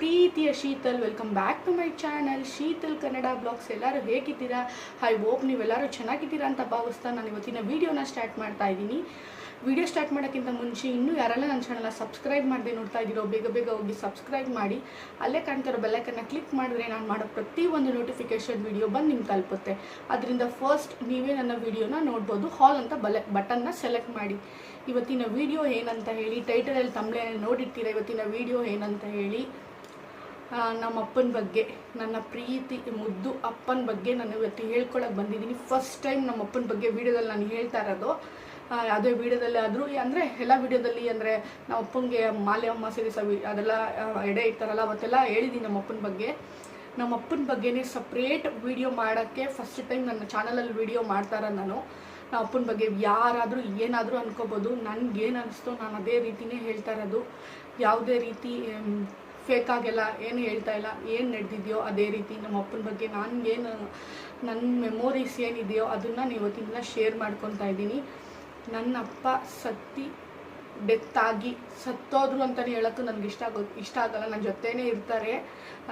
ಪ್ರೀತಿಯ Sheetal welcome back to my channel Sheetal Kannada vlogs ಎಲ್ಲರೂ ಹೇಗಿದ್ದೀರಾ? ಹೈ ಹೋಪ್ ನೀವೆಲ್ಲರೂ ಚೆನ್ನಾಗಿದ್ದೀರಾ ಅಂತ ಭಾವಿಸ್ತಾ ನಾನು ಇವತ್ತಿನ ವೀಡಿಯೋನ ಸ್ಟಾರ್ಟ್ ಮಾಡ್ತಾ ಇದ್ದೀನಿ. ವಿಡಿಯೋ ಸ್ಟಾರ್ಟ್ ಮಾಡೋಕ್ಕಿಂತ ಮುಂಚೆ ಇನ್ನೂ ಯಾರೆಲ್ಲ ನನ್ನ ಚಾನಲ್ನ ಸಬ್ಸ್ಕ್ರೈಬ್ ಮಾಡದೆ ನೋಡ್ತಾ ಇದ್ದೀರೋ, ಬೇಗ ಬೇಗ ಹೋಗಿ ಸಬ್ಸ್ಕ್ರೈಬ್ ಮಾಡಿ. ಅಲ್ಲೇ ಕಾಣ್ತಿರೋ ಬೆಲ್ಲೈಕನ್ನ ಕ್ಲಿಕ್ ಮಾಡಿದ್ರೆ ನಾನು ಮಾಡೋ ಪ್ರತಿಯೊಂದು ನೋಟಿಫಿಕೇಷನ್ ವಿಡಿಯೋ ಬಂದು ನಿಮ್ಗೆ ತಲುಪುತ್ತೆ. ಅದರಿಂದ ಫಸ್ಟ್ ನೀವೇ ನನ್ನ ವಿಡಿಯೋನ ನೋಡ್ಬೋದು ಹಾಲ್ ಅಂತ ಬಲೆ ಬಟನ್ನ ಸೆಲೆಕ್ಟ್ ಮಾಡಿ. ಇವತ್ತಿನ ವಿಡಿಯೋ ಏನಂತ ಹೇಳಿ ಟೈಟಲಲ್ಲಿ ತಮ್ಮಳೆ ನೋಡಿರ್ತೀರ? ಇವತ್ತಿನ ವಿಡಿಯೋ ಏನಂತ ಹೇಳಿ. ನಮ್ಮ ಅಪ್ಪನ ಬಗ್ಗೆ, ನನ್ನ ಪ್ರೀತಿ, ಮುದ್ದು ಅಪ್ಪನ ಬಗ್ಗೆ ನಾನು ಇವತ್ತು ಹೇಳ್ಕೊಳಕ್ಕೆ ಬಂದಿದ್ದೀನಿ. ಫಸ್ಟ್ ಟೈಮ್ ನಮ್ಮ ಅಪ್ಪನ ಬಗ್ಗೆ ವಿಡಿಯೋದಲ್ಲಿ ನಾನು ಹೇಳ್ತಾ ಇರೋದು. ಅದೇ ವಿಡಿಯೋದಲ್ಲಿ ಆದರೂ, ಅಂದರೆ ಎಲ್ಲ ವಿಡಿಯೋದಲ್ಲಿ, ಅಂದರೆ ನಮ್ಮ ಅಪ್ಪನಿಗೆ ಮಾಲೆ ಅಮ್ಮ ಸೇರಿ ಸವಿ, ಅದೆಲ್ಲ ಎಡೆ ಇರ್ತಾರಲ್ಲ ಅವತ್ತೆಲ್ಲ ಹೇಳಿದ್ದೀನಿ ನಮ್ಮ ಅಪ್ಪನ ಬಗ್ಗೆ. ನಮ್ಮ ಅಪ್ಪನ ಬಗ್ಗೆನೇ ಸಪ್ರೇಟ್ ವಿಡಿಯೋ ಮಾಡೋಕ್ಕೆ ಫಸ್ಟ್ ಟೈಮ್ ನನ್ನ ಚಾನಲಲ್ಲಿ ವಿಡಿಯೋ ಮಾಡ್ತಾರ ನಾನು. ನಮ್ಮ ಅಪ್ಪನ ಬಗ್ಗೆ ಯಾರಾದರೂ, ಏನಾದರೂ ಅನ್ಕೋಬೋದು. ನನಗೇನು ಅನಿಸ್ತೋ, ನಾನು ಅದೇ ರೀತಿನೇ ಹೇಳ್ತಾ ಇರೋದು. ಯಾವುದೇ ರೀತಿ ಫೇಕ್ ಆಗೆಲ್ಲ, ಏನು ಹೇಳ್ತಾ ಇಲ್ಲ, ಏನು ನಡೆದಿದೆಯೋ ಅದೇ ರೀತಿ ನಮ್ಮ ಅಪ್ಪನ ಬಗ್ಗೆ ನನಗೇನು ನನ್ನ ಮೆಮೊರೀಸ್ ಏನಿದೆಯೋ ಅದನ್ನು ನಾನು ಇವತ್ತಿನ ಶೇರ್ ಮಾಡ್ಕೊತಾ ಇದ್ದೀನಿ. ನನ್ನ ಅಪ್ಪ ಸತ್ತಿ ಡೆತ್ ಆಗಿ ಸತ್ತೋದ್ರು ಅಂತಲೇ ಹೇಳೋಕ್ಕೂ ನನಗೆ ಇಷ್ಟ ಆಗೋ ಇಷ್ಟ ಆಗಲ್ಲ. ನನ್ನ ಜೊತೆನೇ ಇರ್ತಾರೆ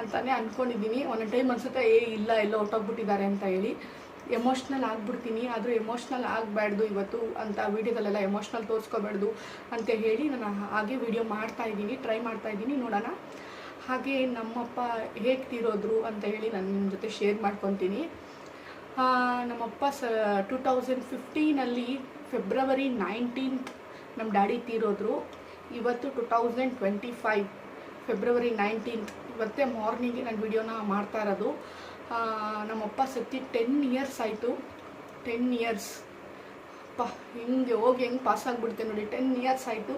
ಅಂತಲೇ ಅಂದ್ಕೊಂಡಿದ್ದೀನಿ ಒಂದೊಂದು ಟೈಮ್ ಅನ್ಸುತ್ತೆ, ಏ, ಇಲ್ಲ, ಎಲ್ಲೋ ಹೊಟ್ಟೋಗ್ಬಿಟ್ಟಿದ್ದಾರೆ ಅಂತ ಹೇಳಿ. ಎಮೋಷ್ನಲ್ ಆಗಿಬಿಡ್ತೀನಿ, ಆದರೂ ಎಮೋಷ್ನಲ್ ಆಗಬಾರ್ದು ಇವತ್ತು ಅಂತ ವೀಡಿಯೋದಲ್ಲೆಲ್ಲ ಎಮೋಷ್ನಲ್ ತೋರಿಸ್ಕೋಬಾರ್ದು ಅಂತ ಹೇಳಿ ನಾನು ಹಾಗೆ ವೀಡಿಯೋ ಮಾಡ್ತಾಯಿದ್ದೀನಿ ಟ್ರೈ ಮಾಡ್ತಾಯಿದ್ದೀನಿ ನೋಡೋಣ. ಹಾಗೆ ನಮ್ಮಪ್ಪ ಹೇಗೆ ತೀರೋದ್ರು ಅಂತ ಹೇಳಿ ನಾನು ನಿಮ್ಮ ಜೊತೆ ಶೇರ್ ಮಾಡ್ಕೊತೀನಿ. ನಮ್ಮಪ್ಪ ಸ ಟೂ ತೌಸಂಡ್ ಫಿಫ್ಟೀನಲ್ಲಿ ಫೆಬ್ರವರಿ ನೈನ್ಟೀನ್ತ್ ನಮ್ಮ ಡ್ಯಾಡಿ ತೀರೋದ್ರು. ಇವತ್ತು two thousand twenty five February nineteenth ಇವತ್ತೇ ಮಾರ್ನಿಂಗ್ ನಾನು ವಿಡಿಯೋನ ಮಾಡ್ತಾ ಇರೋದು. ನಮ್ಮಪ್ಪ ಸತ್ತಿ ಟೆನ್ ಇಯರ್ಸ್ ಆಯಿತು. ಟೆನ್ ಇಯರ್ಸ್ ಅಪ್ಪ, ಹಿಂಗೆ ಹೋಗಿ ಹೆಂಗೆ ಪಾಸ್ ಆಗಿಬಿಡ್ತೆ ನೋಡಿ ಟೆನ್ ಇಯರ್ಸ್ ಆಯಿತು.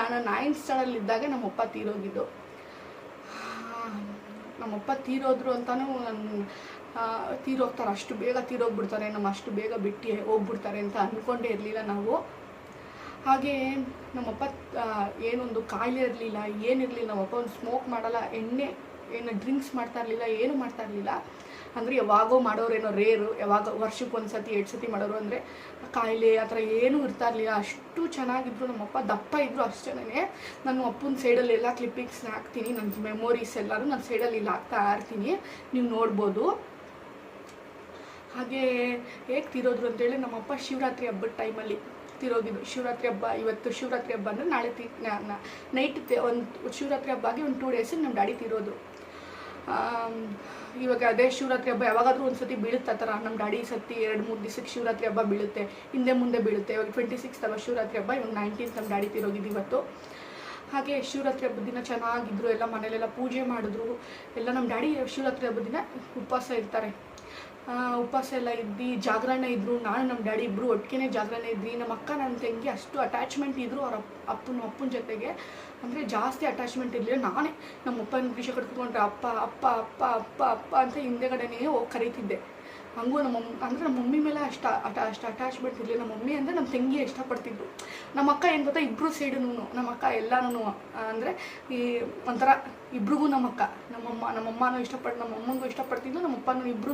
ನಾನು ನೈನ್ತ್ ಸ್ಟ್ಯಾಂಡರ್ಡ್ ಇದ್ದಾಗ ನಮ್ಮಪ್ಪ ತೀರೋಗಿದ್ದು. ನಮ್ಮಪ್ಪ ತೀರೋದ್ರು ಅಂತಾನು ನನ್ನ ತೀರೋಗ್ತಾರೆ. ಅಷ್ಟು ಬೇಗ ತೀರೋಗ್ಬಿಡ್ತಾರೆ, ನಮ್ಮ ಅಷ್ಟು ಬೇಗ ಬಿಟ್ಟು ಹೋಗ್ಬಿಡ್ತಾರೆ ಅಂತ ಅಂದ್ಕೊಂಡೇ ಇರಲಿಲ್ಲ ನಾವು. ಹಾಗೆ ನಮ್ಮಪ್ಪ ಏನೊಂದು ಕಾಯಿಲೆ ಇರಲಿಲ್ಲ, ಏನಿರಲಿಲ್ಲ ನಮ್ಮಪ್ಪ ಒಂದು ಸ್ಮೋಕ್ ಮಾಡಲ್ಲ, ಎಣ್ಣೆ, ಏನು ಡ್ರಿಂಕ್ಸ್ ಮಾಡ್ತಾ ಇರಲಿಲ್ಲ, ಏನು ಮಾಡ್ತಾ ಇರಲಿಲ್ಲ. ಅಂದರೆ ಯಾವಾಗೋ ಮಾಡೋರೇನೋ ರೇರು ಯಾವಾಗ ವರ್ಷಕ್ಕೆ ಒಂದು ಸತಿ ಎರಡು ಸತಿ ಮಾಡೋರು ಅಂದರೆ ಕಾಯಿಲೆ ಆ ಥರ ಏನೂ ಇರ್ತಾ ಇರಲಿಲ್ಲ. ಅಷ್ಟು ಚೆನ್ನಾಗಿದ್ರು. ನಮ್ಮಪ್ಪ ದಪ್ಪ ಇದ್ದರು ಅಷ್ಟೇ ನಾನು ಅಪ್ಪನ ಸೈಡಲ್ಲಿ ಎಲ್ಲ ಕ್ಲಿಪ್ಪಿಂಗ್ಸ್ನ ಹಾಕ್ತೀನಿ. ನನ್ನ ಮೆಮೊರೀಸ್ ಎಲ್ಲರೂ ನನ್ನ ಸೈಡಲ್ಲಿ ಇಲ್ಲಿ ಹಾಕ್ತಾ ಇರ್ತೀನಿ. ನೀವು ನೋಡ್ಬೋದು. ಹಾಗೆ ಹೇಗೆ ತಿರೋದ್ರು ಅಂತೇಳಿ ನಮ್ಮಪ್ಪ ಶಿವರಾತ್ರಿ ಹಬ್ಬದ ಟೈಮಲ್ಲಿ ತಿರೋಗಿದ್ದು ಶಿವರಾತ್ರಿ ಹಬ್ಬ ಇವತ್ತು ಶಿವರಾತ್ರಿ ಹಬ್ಬ ಅಂದರೆ ನಾಳೆ ತಿ ನೈಟ್ ಒಂದು ಶಿವರಾತ್ರಿ ಹಬ್ಬ ಆಗಿ ಒಂದು ಟೂ ಡೇಸ್ ನಮ್ಮ ಡ್ಯಾಡಿ ತೀರೋದ್ರು. ಆಮ್, ಇವಾಗ ಅದೇ ಶಿವರಾತ್ರಿ ಹಬ್ಬ ಯಾವಾಗಾದ್ರೂ ಒಂದು ಸತಿ ಬೀಳುತ್ತೆ ಆ ಥರ? ನಮ್ಮ ಡ್ಯಾಡಿ ಸತಿ ಎರಡು, ಮೂರು ದಿವಸಕ್ಕೆ ಶಿವರಾತ್ರಿ ಹಬ್ಬ ಬೀಳುತ್ತೆ. ಹಿಂದೆ ಮುಂದೆ ಬೀಳುತ್ತೆ. ಇವಾಗ ಟ್ವೆಂಟಿ ಸಿಕ್ಸ್ ಅವ ಶಿವರಾತ್ರಿ ಹಬ್ಬ, ಇವಾಗ ನೈನ್ಟೀನ್ತ್ ನಮ್ಮ ಡ್ಯಾಡಿ ತಿರೋಗಿದ್ದು ಇವತ್ತು. ಹಾಗೆ ಶಿವರಾತ್ರಿ ಹಬ್ಬದ ದಿನ ಚೆನ್ನಾಗಿದ್ರು. ಎಲ್ಲ ಮನೇಲೆಲ್ಲ ಪೂಜೆ ಮಾಡಿದ್ರು. ಎಲ್ಲ ನಮ್ಮ ಡ್ಯಾಡಿ ಶಿವರಾತ್ರಿ ಹಬ್ಬದ ದಿನ ಉಪವಾಸ ಇರ್ತಾರೆ. ಉಪವಾಸ ಎಲ್ಲ ಇದ್ದು, ಜಾಗರಣೆ ಇದ್ದರು ನಾನು ನಮ್ಮ ಡ್ಯಾಡಿ ಇಬ್ಬರು ಒಟ್ಟಿಗೆ ಜಾಗರಣೆ ಇದ್ವಿ. ನಮ್ಮ ಅಕ್ಕ ನನ್ನ ತಂಗಿ ಅಷ್ಟು ಅಟ್ಯಾಚ್ಮೆಂಟ್ ಇದ್ದರು ಅವ್ರ ಅಪ್ ಅಪ್ಪನ ಅಪ್ಪನ ಜೊತೆಗೆ. ಅಂದರೆ ಜಾಸ್ತಿ ಅಟ್ಯಾಚ್ಮೆಂಟ್ ಇರಲಿಲ್ಲ. ನಾನೇ ನಮ್ಮ ಅಪ್ಪನ ವಿಷಯ ಕಟ್ಕೊಂಡ್ರೆ ಅಪ್ಪ ಅಪ್ಪ ಅಪ್ಪ ಅಪ್ಪ ಅಪ್ಪ ಅಂತ ಹಿಂದೆಗಡೆನೇ ಹೋಗಿ ಕರೀತಿದ್ದೆ. ಹಂಗೂ ನಮ್ಮ ಮಮ್ ಅಂದರೆ ನಮ್ಮ ಮಮ್ಮಿ ಮೇಲೆ ಅಷ್ಟು ಅಟ ಅಷ್ಟು ಅಟ್ಯಾಚ್ಮೆಂಟ್ ಇರಲಿಲ್ಲ. ನಮ್ಮ ಮಮ್ಮಿ ಅಂದರೆ ನಮ್ಮ ತಂಗಿ ಇಷ್ಟಪಡ್ತಿದ್ರು. ನಮ್ಮ ಅಕ್ಕ ಏನು ಗೊತ್ತಾ? ಇಬ್ಬರು ಸೈಡುನು ನಮ್ಮ ಅಕ್ಕ ಎಲ್ಲಾನು ಅಂದರೆ ಈ ಒಂಥರ ಇಬ್ರಿಗೂ ನಮ್ಮ ಅಕ್ಕ. ನಮ್ಮಮ್ಮ ನಮ್ಮಮ್ಮನೂ ಇಷ್ಟಪಟ್ಟು ನಮ್ಮ ಅಮ್ಮನಿಗೂ ಇಷ್ಟಪಡ್ತಿದ್ದು ನಮ್ಮ ಅಪ್ಪನೂ ಇಬ್ರು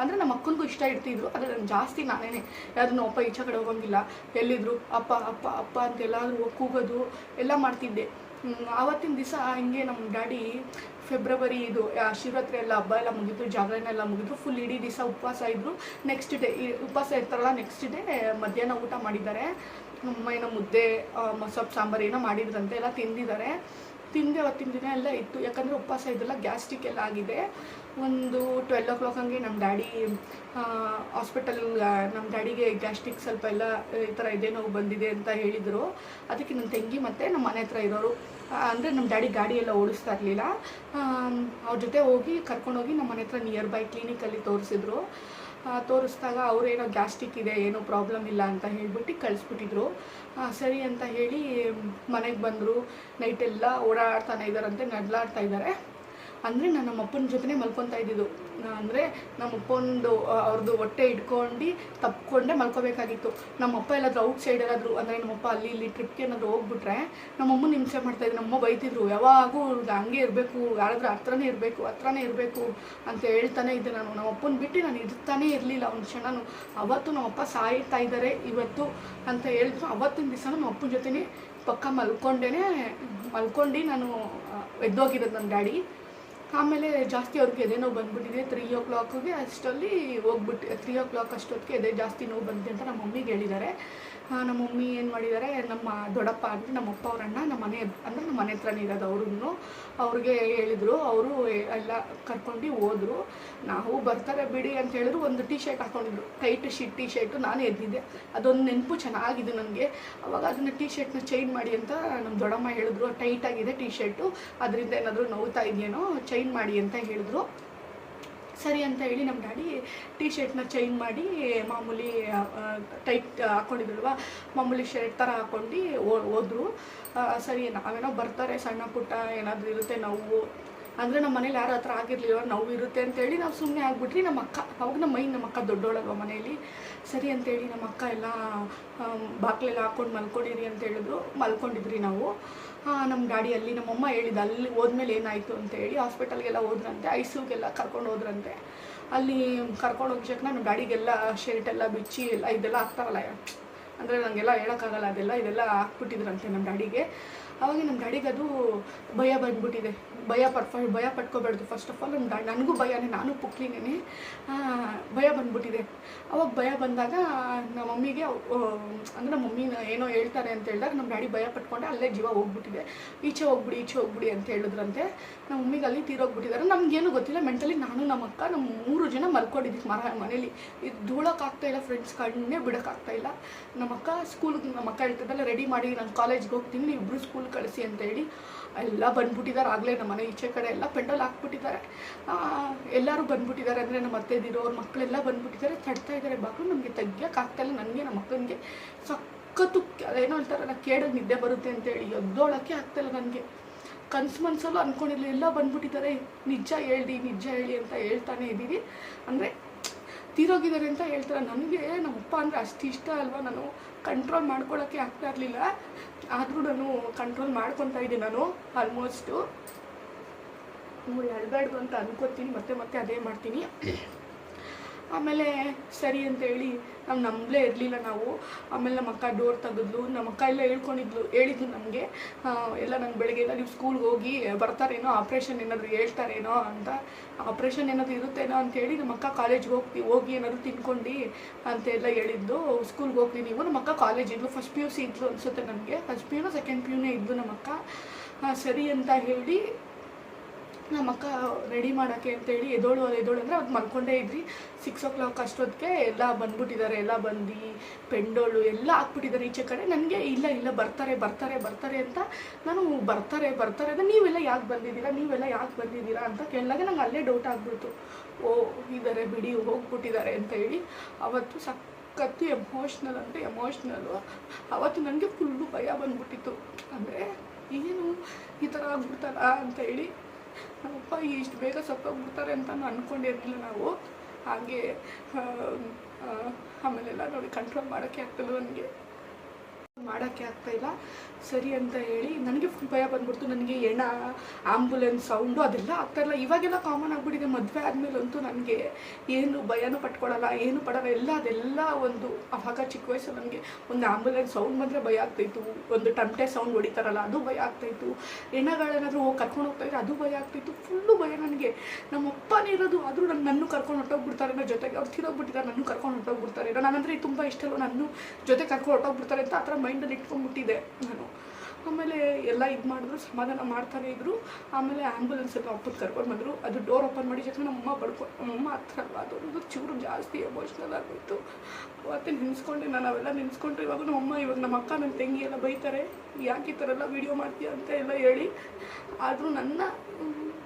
ಅಂದರೆ ನಮ್ಮ ಅಕ್ಕನಿಗೂ ಇಷ್ಟ ಇರ್ತಿದ್ರು. ಆದರೆ ನಾನು ಜಾಸ್ತಿ ನಾನೇನೆ ಯಾರು ನಮ್ಮ ಅಪ್ಪ ಈಚೆ ಕಡೆ ಹೋಗಂಗಿಲ್ಲ. ಎಲ್ಲಿದ್ರು ಅಪ್ಪ ಅಪ್ಪ ಅಪ್ಪ ಅಂತ ಎಲ್ಲಾದರೂ ಕೂಗೋದು ಎಲ್ಲ ಮಾಡ್ತಿದ್ದೆ. ಆವತ್ತಿನ ದಿವಸ ಹಿಂಗೆ ನಮ್ಮ ಡ್ಯಾಡಿ ಫೆಬ್ರವರಿ ಇದು ಶಿವರಾತ್ರಿ ಎಲ್ಲ ಹಬ್ಬ ಎಲ್ಲ ಮುಗಿದ್ರು ಜಾಗರಣೆ ಎಲ್ಲ ಮುಗಿತು ಫುಲ್ ಇಡೀ ದಿವಸ ಉಪವಾಸ ಇದ್ದರು ನೆಕ್ಸ್ಟ್ ಡೇ ಉಪವಾಸ ಇರ್ತಾರಲ್ಲ ನೆಕ್ಸ್ಟ್ ಡೇ ಮಧ್ಯಾಹ್ನ ಊಟ ಮಾಡಿದ್ದಾರೆ. ಏನೋ ಮುದ್ದೆ ಮೊಸಪ್ ಸಾಂಬಾರು ಏನೋ ಮಾಡಿದ್ರಂತೆ, ಎಲ್ಲ ತಿಂದಿದ್ದಾರೆ. ತಿಂದೆ ಅವತ್ತಿನ ದಿನ ಎಲ್ಲ ಇತ್ತು. ಯಾಕಂದರೆ ಉಪವಾಸ ಇದೆಲ್ಲ ಗ್ಯಾಸ್ಟಿಕ್ ಎಲ್ಲ ಆಗಿದೆ. ಒಂದು ಟ್ವೆಲ್ ಓ ಕ್ಲಾಕ್ ಹಂಗೆ ನಮ್ಮ ಡ್ಯಾಡಿ ಹಾಸ್ಪಿಟಲ್ ನಮ್ಮ ಡ್ಯಾಡಿಗೆ ಗ್ಯಾಸ್ಟಿಕ್ ಸ್ವಲ್ಪ ಎಲ್ಲ, ಈ ಥರ ಇದೆ ನೋವು ಬಂದಿದೆ ಅಂತ ಹೇಳಿದರು. ಅದಕ್ಕೆ ನನ್ನ ತಂಗಿ ಮತ್ತು ನಮ್ಮ ಮನೆ ಹತ್ರ ಇರೋರು. ಅಂದರೆ ನಮ್ಮ ಡ್ಯಾಡಿ ಗಾಡಿಯೆಲ್ಲ ಓಡಿಸ್ತಾ ಇರಲಿಲ್ಲ. ಅವ್ರ ಜೊತೆ ಹೋಗಿ ಕರ್ಕೊಂಡೋಗಿ ನಮ್ಮ ಮನೆ ಹತ್ರ ನಿಯರ್ ಬೈ ಕ್ಲಿನಿಕಲ್ಲಿ ತೋರಿಸಿದ್ರು. ತೋರಿಸಿದಾಗ ಅವರೇನೋ ಗ್ಯಾಸ್ಟಿಕ್ ಇದೆ, ಏನೋ ಪ್ರಾಬ್ಲಮ್ ಇಲ್ಲ ಅಂತ ಹೇಳ್ಬಿಟ್ಟು ಕಳಿಸ್ಬಿಟ್ಟಿದ್ರು. ಸರಿ ಅಂತ ಹೇಳಿ ಮನೆಗೆ ಬಂದರು. ನೈಟೆಲ್ಲ ಓಡಾಡ್ತಾನೆ ಇದ್ದಾರಂತೆ ನಡ್ಲಾಡ್ತಾ ಇದ್ದಾರೆ ಅಂದರೆ ನಾನು ನಮ್ಮ ಅಪ್ಪನ ಜೊತೆನೇ ಮಲ್ಕೊತಾ ಇದ್ದಿದ್ದು. ಅಂದರೆ ನಮ್ಮ ಅಪ್ಪಂದು ಅವ್ರದ್ದು ಹೊಟ್ಟೆ ಇಟ್ಕೊಂಡು ತಪ್ಕೊಂಡೆ ಮಲ್ಕೋಬೇಕಾಗಿತ್ತು. ನಮ್ಮ ಅಪ್ಪ ಎಲ್ಲಾದ್ರೂ ಔಟ್ ಸೈಡ್ ಏನಾದರೂ ಅಂದರೆ ನಮ್ಮಪ್ಪ ಅಲ್ಲಿ ಇಲ್ಲಿ ಟ್ರಿಪ್ಗೆ ಏನಾದರೂ ಹೋಗ್ಬಿಟ್ರೆ ನಮ್ಮಮ್ಮನ ಹಿಂಸೆ ಮಾಡ್ತಾಯಿದ್ರು ನಮ್ಮಮ್ಮ ಬೈತಿದ್ರು. ಯಾವಾಗೂ ಹಂಗೆ ಇರಬೇಕು, ಯಾರಾದ್ರೂ ಹತ್ರನೇ ಇರಬೇಕು ಹತ್ರನೇ ಇರಬೇಕು ಅಂತ ಹೇಳ್ತಾನೆ ಇದ್ದೆ ನಾನು. ನಮ್ಮ ಅಪ್ಪನ ಬಿಟ್ಟು ನಾನು ಇರ್ತಾನೆ ಇರಲಿಲ್ಲ ಒಂದು ಕ್ಷಣನೂ. ಅವತ್ತು ನಮ್ಮಪ್ಪ ಸಾಯ್ತಾ ಇದ್ದಾರೆ ಇವತ್ತು ಅಂತ ಹೇಳಿದ್ರು. ಅವತ್ತಿನ ದಿವಸ ನಮ್ಮ ಅಪ್ಪನ ಜೊತೆನೇ ಪಕ್ಕ ಮಲ್ಕೊಂಡೇ ಮಲ್ಕೊಂಡು ನಾನು ಎದ್ದೋಗಿರೋದು ನನ್ನ ಡ್ಯಾಡಿ. ಆಮೇಲೆ ಜಾಸ್ತಿ ಅವ್ರಿಗೆ ಎದೆ ನೋವು ಬಂದ್ಬಿಟ್ಟಿದೆ. ತ್ರೀ ಓ ಕ್ಲಾಕಿಗೆ ಅಷ್ಟರಲ್ಲಿ ಹೋಗ್ಬಿಟ್ಟು ತ್ರೀ ಓ ಕ್ಲಾಕ್ ಅಷ್ಟೊತ್ತಿಗೆ ಎದೆ ಜಾಸ್ತಿ ನೋವು ಬಂದಿದೆ ಅಂತ ನಮ್ಮ ಮಮ್ಮಿಗೆ ಹೇಳಿದ್ದಾರೆ. ನಮ್ಮ ಮಮ್ಮಿ ಏನು ಮಾಡಿದ್ದಾರೆ, ನಮ್ಮ ದೊಡ್ಡಪ್ಪ ಅಂದರೆ ನಮ್ಮ ಅಪ್ಪ ಅವರನ್ನ ನಮ್ಮ ಮನೆ ಅಂದರೆ ನಮ್ಮ ಮನೆ ಹತ್ರನೇ ಇರೋದು ಅವ್ರೂ ಅವ್ರಿಗೆ ಹೇಳಿದರು, ಅವರು ಎಲ್ಲ ಕರ್ಕೊಂಡು ಹೋದರು. ನಾವು ಬರ್ತಾರೆ ಬಿಡಿ ಅಂತ ಹೇಳಿದ್ರು, ಒಂದು ಟೀ ಶರ್ಟ್ ಹಾಕ್ಕೊಂಡಿದ್ರು ಟೈಟ್ ಶೀಟ್ ಟೀ ಶರ್ಟು ನಾನು ಎದ್ದಿದ್ದೆ. ಅದೊಂದು ನೆನಪು ಚೆನ್ನಾಗಿದೆ ನನಗೆ ಅವಾಗ ಅದನ್ನು ಟೀ ಶರ್ಟ್ನ ಚೈನ್ ಮಾಡಿ ಅಂತ ನಮ್ಮ ದೊಡ್ಡಮ್ಮ ಹೇಳಿದ್ರು ಟೈಟಾಗಿದೆ ಟೀ ಶರ್ಟು ಅದರಿಂದ ಏನಾದರೂ ನೋವ್ತಾ ಇದೆಯೇನೋ ಚೈನ್ ಮಾಡಿ ಅಂತ ಹೇಳಿದ್ರು. ಸರಿ ಅಂತ ಹೇಳಿ ನಮ್ಮ ಡ್ಯಾಡಿ ಟೀ ಶರ್ಟ್ನ ಚೇಂಜ್ ಮಾಡಿ, ಮಾಮೂಲಿ ಟೈಟ್ ಹಾಕೊಂಡಿದ್ರಲ್ವ, ಮಾಮೂಲಿ ಶರ್ಟ್ ಥರ ಹಾಕೊಂಡು ಹೋದ್ರು. ಸರಿ, ನಾವೇನೋ ಬರ್ತಾರೆ, ಸಣ್ಣ ಪುಟ್ಟ, ಏನಾದರೂ ಇರುತ್ತೆ ನೋವು. ಅಂದರೆ ನಮ್ಮ ಮನೇಲಿ ಯಾರ ಹತ್ರ ಆಗಿರಲಿಲ್ಲ, ನೋವು ಇರುತ್ತೆ ಅಂತೇಳಿ ನಾವು ಸುಮ್ಮನೆ ಆಗಿಬಿಟ್ರಿ ನಮ್ಮ ಅಕ್ಕ, ಅವಾಗ ನಮ್ಮ ಮೈ ನಮ್ಮ ಅಕ್ಕ ದೊಡ್ಡೋಳಲ್ವ ಮನೆಯಲ್ಲಿ ಸರಿ ಅಂತೇಳಿ ನಮ್ಮ ಅಕ್ಕ ಎಲ್ಲ ಬಾಕ್ಲೆಲ್ಲ ಹಾಕ್ಕೊಂಡು ಮಲ್ಕೊಂಡಿರಿ ಅಂತ ಹೇಳಿದ್ರು. ಮಲ್ಕೊಂಡಿದ್ರಿ ನಾವು. ಆ, ನಮ್ಮ ಗಾಡಿಯಲ್ಲಿ ನಮ್ಮಮ್ಮ ಹೇಳಿದ ಅಲ್ಲಿ ಹೋದ್ಮೇಲೆ ಏನಾಯಿತು ಅಂತ ಹೇಳಿ ಹಾಸ್ಪಿಟಲ್ಗೆಲ್ಲ ಹೋದ್ರಂತೆ ಐಸಿಯುಗೆಲ್ಲ ಕರ್ಕೊಂಡು ಹೋದ್ರಂತೆ. ಅಲ್ಲಿ ಕರ್ಕೊಂಡು ಹೋಗಿ ನಮ್ಮ ಗಾಡಿಗೆಲ್ಲ ಶರ್ಟ್ ಎಲ್ಲ ಬಿಚ್ಚಿ ಎಲ್ಲ ಇದೆಲ್ಲ ಹಾಕ್ತಾರಲ್ಲ ಅಂದರೆ ನನಗೆಲ್ಲ ಹೇಳೋಕ್ಕಾಗಲ್ಲ ಅದೆಲ್ಲ ಇದೆಲ್ಲ ಹಾಕ್ಬಿಟ್ಟಿದ್ರಂತೆ ನಮ್ಮ ಡ್ಯಾಡಿಗೆ. ಅವಾಗ ನಮ್ಮ ಡ್ಯಾಡಿಗೆ ಅದು ಭಯ ಬಂದ್ಬಿಟ್ಟಿದೆ. ಭಯ ಪಟ್ ಭಯ ಪಡ್ಕೋಬಾರ್ದು. ಫಸ್ಟ್ ಆಫ್ ಆಲ್ ನಮ್ಮ ನನಗೂ ಭಯನೇ, ನಾನು ಪುಕ್ಲಿನೇ ಭಯ ಬಂದ್ಬಿಟ್ಟಿದೆ. ಅವಾಗ ಭಯ ಬಂದಾಗ ನಮ್ಮ ಮಮ್ಮಿಗೆ ಅಂದರೆ ಮಮ್ಮಿನ ಏನೋ ಹೇಳ್ತಾರೆ ಅಂತ ಹೇಳಿದಾಗ ನಮ್ಮ ಡ್ಯಾಡಿ ಭಯ ಪಟ್ಕೊಂಡೆ, ಅಲ್ಲೇ ಜೀವ ಹೋಗ್ಬಿಟ್ಟಿದೆ. ಈಚೆ ಹೋಗ್ಬಿಡಿ ಈಚೆ ಹೋಗ್ಬಿಡಿ ಅಂತ ಹೇಳಿದ್ರಂತೆ. ನಮ್ಮ ಮಮ್ಮಿಗೆ ಅಲ್ಲಿ ತೀರೋಗ್ಬಿಟ್ಟಿದ್ದಾರೆ. ನಮಗೇನು ಗೊತ್ತಿಲ್ಲ. ಮೆಂಟಲಿ ನಾನು ನಮ್ಮ ಅಕ್ಕ ನಮ್ಮ ಮೂರು ಜನ ಮಲ್ಕೊಂಡಿದ್ದೀವಿ ಮರ, ಮನೇಲಿ. ಇದು ಧೂಳಕ್ಕಾಗ್ತಾ ಇಲ್ಲ ಫ್ರೆಂಡ್ಸ್ ಕಣ್ಣೇ ಬಿಡೋಕ್ಕಾಗ್ತಾ ಇಲ್ಲ. ನಮ್ಮ ಅಕ್ಕ ಸ್ಕೂಲ್ಗೆ ನಮ್ಮ ಅಕ್ಕ ಹೇಳ್ತಿದ್ದಲ್ಲ ರೆಡಿ ಮಾಡಿ, ನಾನು ಕಾಲೇಜ್ಗೆ ಹೋಗ್ತೀನಿ. ಇಬ್ಬರು ಸ್ಕೂಲ್ ಕಳಿಸಿ ಅಂತ ಹೇಳಿ ಎಲ್ಲ ಬಂದ್ಬಿಟ್ಟಿದ್ದಾರೆ. ಆಗಲೇ ನಮ್ಮ ಮನೆ ಈಚೆ ಕಡೆ ಎಲ್ಲ ಪೆಂಡಲ್ ಹಾಕ್ಬಿಟ್ಟಿದ್ದಾರೆ. ಎಲ್ಲರೂ ಬಂದ್ಬಿಟ್ಟಿದ್ದಾರೆ ಅಂದರೆ ನಮ್ಮ ಅತ್ತೆದಿರೋ, ಅವ್ರ ಮಕ್ಕಳೆಲ್ಲ ಬಂದ್ಬಿಟ್ಟಿದ್ದಾರೆ. ತಡ್ತಾ ಇದ್ದಾರೆ ಬಾಗಿಲು. ನಮಗೆ ತೆಗಿಯೋಕ್ಕಾಗ್ತಾ ಇಲ್ಲ ನನಗೆ, ನಮ್ಮ ಅಕ್ಕನಿಗೆ. ಸಖತ್ತು ಅದೇನೋ ಅಂತಾರೆ ನಾನು ಕೇಳೋದು ನಿದ್ದೆ ಬರುತ್ತೆ ಅಂತೇಳಿ. ಎದ್ದೋಳಕ್ಕೆ ಆಗ್ತಾಯಿಲ್ಲ ನನಗೆ. ಕನ್ಸು ಮನಸ್ಸಲ್ಲೂ ಅಂದ್ಕೊಂಡಿರಲಿಲ್ಲ ಎಲ್ಲ ಬಂದ್ಬಿಟ್ಟಿದ್ದಾರೆ. ನಿಜ ಹೇಳಿ ನಿಜ ಹೇಳಿ ಅಂತ ಹೇಳ್ತಾನೆ ಇದ್ದೀವಿ. ಅಂದರೆ ತೀರೋಗಿದ್ದಾರೆ ಅಂತ ಹೇಳ್ತಾರೆ. ನನಗೆ ನಮ್ಮಪ್ಪ ಅಂದರೆ ಅಷ್ಟು ಇಷ್ಟ ಅಲ್ವಾ? ನಾನು ಕಂಟ್ರೋಲ್ ಮಾಡ್ಕೊಳ್ಳೋಕ್ಕೆ ಆಗ್ತಾ ಇರಲಿಲ್ಲ. ಆದರೂ ನಾನು ಕಂಟ್ರೋಲ್ ಮಾಡ್ಕೊತಾ ಇದ್ದೀನಿ ನಾನು ಆಲ್ಮೋಸ್ಟು ಹೇಳ್ಬಾರ್ದು ಅಂತ ಅನ್ಕೋತೀನಿ ಮತ್ತೆ ಮತ್ತೆ ಅದೇ ಮಾಡ್ತೀನಿ. ಆಮೇಲೆ ಸರಿ ಅಂತ ಹೇಳಿ ನಾವು ನಂಬಲೇ ಇರಲಿಲ್ಲ ನಾವು. ಆಮೇಲೆ ನಮ್ಮ ಅಕ್ಕ ಡೋರ್ ತೆಗೆದ್ಲು. ನಮ್ಮ ಅಕ್ಕ ಎಲ್ಲ ಹೇಳ್ಕೊಂಡಿದ್ಲು, ಹೇಳಿದ್ಲು ನಮಗೆ. ಎಲ್ಲ ನಂಗೆ ಬೆಳಗ್ಗೆ ಎಲ್ಲ ನೀವು ಸ್ಕೂಲ್ಗೆ ಹೋಗಿ ಬರ್ತಾರೇನೋ ಆಪ್ರೇಷನ್ ಏನಾದರೂ ಹೇಳ್ತಾರೇನೋ ಅಂತ. ಆಪ್ರೇಷನ್ ಏನಾದರೂ ಇರುತ್ತೇನೋ ಅಂತೇಳಿ ನಮ್ಮ ಅಕ್ಕ ಕಾಲೇಜ್ಗೆ ಹೋಗ್ತಿ, ಹೋಗಿ ಏನಾದರೂ ತಿನ್ಕೊಂಡು ಅಂತೆಲ್ಲ ಹೇಳಿದ್ದು. ಸ್ಕೂಲ್ಗೆ ಹೋಗ್ತೀನಿ ನೀವು. ನಮ್ಮ ಅಕ್ಕ ಕಾಲೇಜ್ ಇದ್ಲು ಫಸ್ಟ್ ಪಿ ಯು ಸಿ ಇದ್ಲು ಅನಿಸುತ್ತೆ ನನಗೆ ಫಸ್ಟ್ ಪಿ ಯುನೋ ಸೆಕೆಂಡ್ ಪಿ ಯುನೇ ಇದ್ಲು ನಮ್ಮ ಅಕ್ಕ. ಸರಿ ಅಂತ ಹೇಳಿ ನಮ್ಮ ಅಕ್ಕ ರೆಡಿ ಮಾಡೋಕ್ಕೆ ಅಂತೇಳಿ ಎದೋಳು ಎದೋಳು ಅಂದರೆ ಅದು ಮಲ್ಕೊಂಡೇ ಇದ್ರಿ. ಸಿಕ್ಸ್ ಓ ಕ್ಲಾಕ್ ಅಷ್ಟೊತ್ತಿಗೆ ಎಲ್ಲ ಬಂದ್ಬಿಟ್ಟಿದ್ದಾರೆ, ಎಲ್ಲ ಬಂದು ಪೆಂಡೋಳು ಎಲ್ಲ ಹಾಕ್ಬಿಟ್ಟಿದ್ದಾರೆ ಈಚೆ ಕಡೆ. ನನಗೆ ಇಲ್ಲ ಇಲ್ಲ, ಬರ್ತಾರೆ ಬರ್ತಾರೆ ಬರ್ತಾರೆ ಅಂತ ನಾನು ಬರ್ತಾರೆ ಬರ್ತಾರೆ ಅಂದರೆ ನೀವೆಲ್ಲ ಯಾಕೆ ಬಂದಿದ್ದೀರಾ, ನೀವೆಲ್ಲ ಯಾಕೆ ಬಂದಿದ್ದೀರಾ ಅಂತ ಕೇಳಿದಾಗ ನಂಗೆ ಅಲ್ಲೇ ಡೌಟ್ ಆಗ್ಬಿಡ್ತು. ಓ ಇದ್ದಾರೆ ಬಿಡಿ, ಹೋಗ್ಬಿಟ್ಟಿದ್ದಾರೆ ಅಂತ ಹೇಳಿ. ಅವತ್ತು ಸಖತ್ತು ಎಮೋಷ್ನಲ್ ಅಂದರೆ ಎಮೋಷ್ನಲ್ಲು ಅವತ್ತು ನನಗೆ ಫುಲ್ಲು ಭಯ ಬಂದ್ಬಿಟ್ಟಿತ್ತು. ಅಂದರೆ ಏನು ಈ ಥರ ಆಗ್ಬಿಡ್ತಾರ ಅಂತ ಹೇಳಿ ನಮ್ಮಪ್ಪ ಇಷ್ಟು ಬೇಗ ಸತ್ತೋಗ್ಬಿಡ್ತಾರೆ ಅಂತ ಅಂದ್ಕೊಂಡಿರಲಿಲ್ಲ ನಾವು. ಹಾಗೆ ಆಮೇಲೆಲ್ಲ ನೋಡಿ ಕಂಟ್ರೋಲ್ ಮಾಡೋಕ್ಕೆ ಆಗ್ತಿಲ್ಲ ನನಗೆ. ಮಾಡೋಕ್ಕೆ ಇಲ್ಲ. ಸರಿ ಅಂತ ಹೇಳಿ ನನಗೆ ಫುಲ್ ಭಯ ಬಂದ್ಬಿಡ್ತು. ನನಗೆ ಎಣ, ಆಂಬುಲೆನ್ಸ್, ಸೌಂಡು ಅದೆಲ್ಲ ಆಗ್ತಾಯಿಲ್ಲ ಇವಾಗೆಲ್ಲ ಕಾಮನ್ ಆಗಿಬಿಟ್ಟಿದೆ. ಮದುವೆ ಆದಮೇಲಂತೂ ನನಗೆ ಏನು ಭಯನೂ ಪಟ್ಕೊಳ್ಳಲ್ಲ ಏನು ಪಡಲ್ಲ. ಎಲ್ಲ ಅದೆಲ್ಲ ಒಂದು, ಅವಾಗ ಚಿಕ್ಕ ವಯಸ್ಸು ನನಗೆ ಒಂದು ಆಂಬುಲೆನ್ಸ್, ಸೌಂಡ್ ಬಂದರೆ ಭಯ ಆಗ್ತಾಯಿತ್ತು ಒಂದು ಟಮ್ಟೆ ಸೌಂಡ್ ಹೊಡಿತಾರಲ್ಲ, ಅದು ಭಯ ಆಗ್ತಾಯಿತ್ತು ಎಣಗಳೇನಾದರೂ ಹೋಗಿ ಕರ್ಕೊಂಡು ಹೋಗ್ತಾಯಿದ್ರೆ ಅದು ಭಯ ಆಗ್ತಾಯಿತ್ತು ಫುಲ್ಲು ಭಯ ನನಗೆ. ನಮ್ಮ ಅಪ್ಪನೇ ಇರೋದು, ಆದರೂ ನನ್ನ ನನ್ನೂ ಕರ್ಕೊಂಡು ಹೊಟ್ಟೋಗ್ಬಿಡ್ತಾರೆ ಅನ್ನೋ ಜೊತೆಗೆ ಅವ್ರು ತಿರೋಗ್ಬಿಟ್ಟಿದ್ದಾರೆ. ನನ್ನ ಕರ್ಕೊಂಡು ಹೊಟ್ಟೋಗ್ಬಿಡ್ತಾರೆ ನಾನಂದರೆ ತುಂಬ ಇಷ್ಟ ಅಲ್ಲ ನನ್ನ ಜೊತೆ ಕರ್ಕೊಂಡು ಹೊಟ್ಟೋಗ್ಬಿಡ್ತಾರೆ ಅಂತ ಆ ಥರ ಮೈಂಡಲ್ಲಿ ಇಟ್ಕೊಂಡ್ಬಿಟ್ಟಿದೆ ನಾನು. ಆಮೇಲೆ ಎಲ್ಲ ಇದು ಮಾಡಿದ್ರು, ಸಮಾಧಾನ ಮಾಡ್ತಾನೆ ಇದ್ರು. ಆಮೇಲೆ ಆ್ಯಂಬುಲೆನ್ಸಲ್ಲಿ ಅಪ್ಪನ ಕರ್ಕೊಂಡು ಬಂದರು. ಅದು ಡೋರ್ ಓಪನ್ ಮಾಡಿ ಜೊತೆ ನಮ್ಮಮ್ಮ ಬಡ್ಕೊ, ನಮ್ಮಮ್ಮ ಹತ್ರ ಅಲ್ವಾ ಅದೊಂದು ಚೂರು ಜಾಸ್ತಿ ಎಮೋಷ್ನಲ್ ಆಗೋಯ್ತು. ಅವತ್ತೇ ನೆನೆಸ್ಕೊಂಡೆ ನಾನು, ಅವೆಲ್ಲ ನೆನೆಸ್ಕೊಂಡ್ರೆ ಇವಾಗ ನಮ್ಮಮ್ಮ, ಇವಾಗ ನಮ್ಮ ಅಕ್ಕ, ನನ್ನ ತಂಗಿ ಎಲ್ಲ ಬೈತಾರೆ. ಯಾಕೆ ಈ ಥರ ಎಲ್ಲ ವೀಡಿಯೋ ಮಾಡ್ತೀಯ ಅಂತ ಎಲ್ಲ ಹೇಳಿ. ಆದರೂ ನನ್ನ,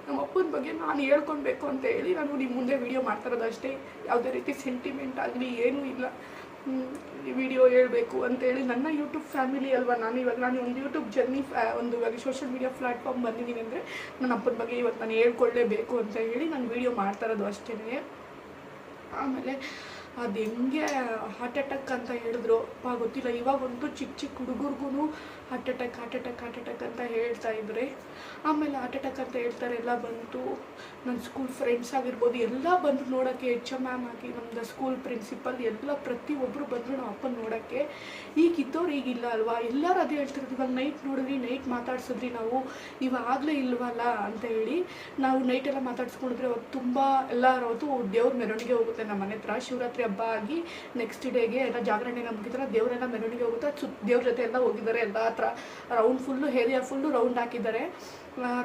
ನಮ್ಮ ಅಪ್ಪನ ಬಗ್ಗೆ ನಾನು ಹೇಳ್ಕೊಳ್ಬೇಕು ಅಂತ ಹೇಳಿ ನಾನು ನಿಮ್ಮ ಮುಂದೆ ವೀಡಿಯೋ ಮಾಡ್ತಾ ಇರೋದು ಅಷ್ಟೇ. ಯಾವುದೇ ರೀತಿ ಸೆಂಟಿಮೆಂಟ್ ಆಗಲಿ, ಏನೂ ಇಲ್ಲ. ವಿಡಿಯೋ ಹೇಳಬೇಕು ಅಂತೇಳಿ ನನ್ನ ಯೂಟ್ಯೂಬ್ ಫ್ಯಾಮಿಲಿ ಅಲ್ವಾ, ನಾನು ಇವಾಗ ನಾನು ಒಂದು ಯೂಟ್ಯೂಬ್ ಜರ್ನಿ ಒಂದು ಇವಾಗ ಸೋಷಿಯಲ್ ಮೀಡಿಯಾ ಪ್ಲಾಟ್ಫಾರ್ಮ್ ಬಂದಿದ್ದೀನಿ ಅಂದರೆ ನನ್ನ ಅಪ್ಪನ ಬಗ್ಗೆ ಇವತ್ತು ನಾನು ಹೇಳ್ಕೊಳ್ಳೇಬೇಕು ಅಂತ ಹೇಳಿ ನಾನು ವೀಡಿಯೋ ಮಾಡ್ತಾ ಇರೋದು ಅಷ್ಟೇ ಆಮೇಲೆ ಅದು ಹೆಂಗೆ ಹಾರ್ಟ್ ಅಟ್ಯಾಕ್ ಅಂತ ಹೇಳಿದ್ರು ಪಾ ಗೊತ್ತಿಲ್ಲ ಇವಾಗಂತೂ ಚಿಕ್ಕ ಚಿಕ್ಕ ಹುಡುಗರ್ಗೂ heart attack heart attack heart attack ಅಂತ ಹೇಳ್ತಾ ಇದ್ರೆ, ಆಮೇಲೆ ಹಾರ್ಟ್ ಅಟ್ಯಾಕ್ ಅಂತ ಹೇಳ್ತಾರೆ, ಎಲ್ಲ ಬಂತು. ನನ್ನ ಸ್ಕೂಲ್ ಫ್ರೆಂಡ್ಸ್ ಆಗಿರ್ಬೋದು, ಎಲ್ಲ ಬಂದು ನೋಡೋಕ್ಕೆ ಎಚ್ ಎಂ ಮ್ಯಾಮ್ ಆಗಿ ನಮ್ಮದು ಸ್ಕೂಲ್ ಪ್ರಿನ್ಸಿಪಲ್ ಎಲ್ಲ ಪ್ರತಿಯೊಬ್ಬರು ಬಂದರು ನಾವು ಅಪ್ಪನ ನೋಡೋಕ್ಕೆ. ಈಗ ಇದ್ದವ್ರು ಈಗಿಲ್ಲ ಅಲ್ವಾ? ಎಲ್ಲರೂ ಅದೇ ಹೇಳ್ತಿರೋದು, ಇವಾಗ ನೈಟ್ ನೋಡಿದ್ವಿ ನೈಟ್ ಮಾತಾಡ್ಸಿದ್ವಿ ನಾವು. ಇವಾಗಲೇ ಇಲ್ವಲ್ಲ ಅಂತ ಹೇಳಿ, ನಾವು ನೈಟ್ ಎಲ್ಲ ಮಾತಾಡ್ಸ್ಕೊಂಡಿದ್ರೆ ಅವತ್ತು ತುಂಬ ಎಲ್ಲರೂ, ಅವತ್ತು ದೇವ್ರ ಮೆರವಣಿಗೆ ಹೋಗುತ್ತೆ, ನಮ್ಮ ಮನೆ ಹತ್ರ. ಶಿವರಾತ್ರಿ ಹಬ್ಬ ಆಗಿ ನೆಕ್ಸ್ಟ್ ಡೇಗೆ ಎಲ್ಲ ಜಾಗರಣೆನ ಮುಗಿತಾರೆ ದೇವರೆಲ್ಲ ಮೆರವಣಿಗೆ ಹೋಗುತ್ತೆ ಸುತ್ತ ದೇವ್ರ ಜೊತೆ ಎಲ್ಲ ಹೋಗಿದ್ದಾರೆ ಎಲ್ಲ ಹತ್ರ. Round full area full round ಹಾಕಿದ್ದಾರೆ.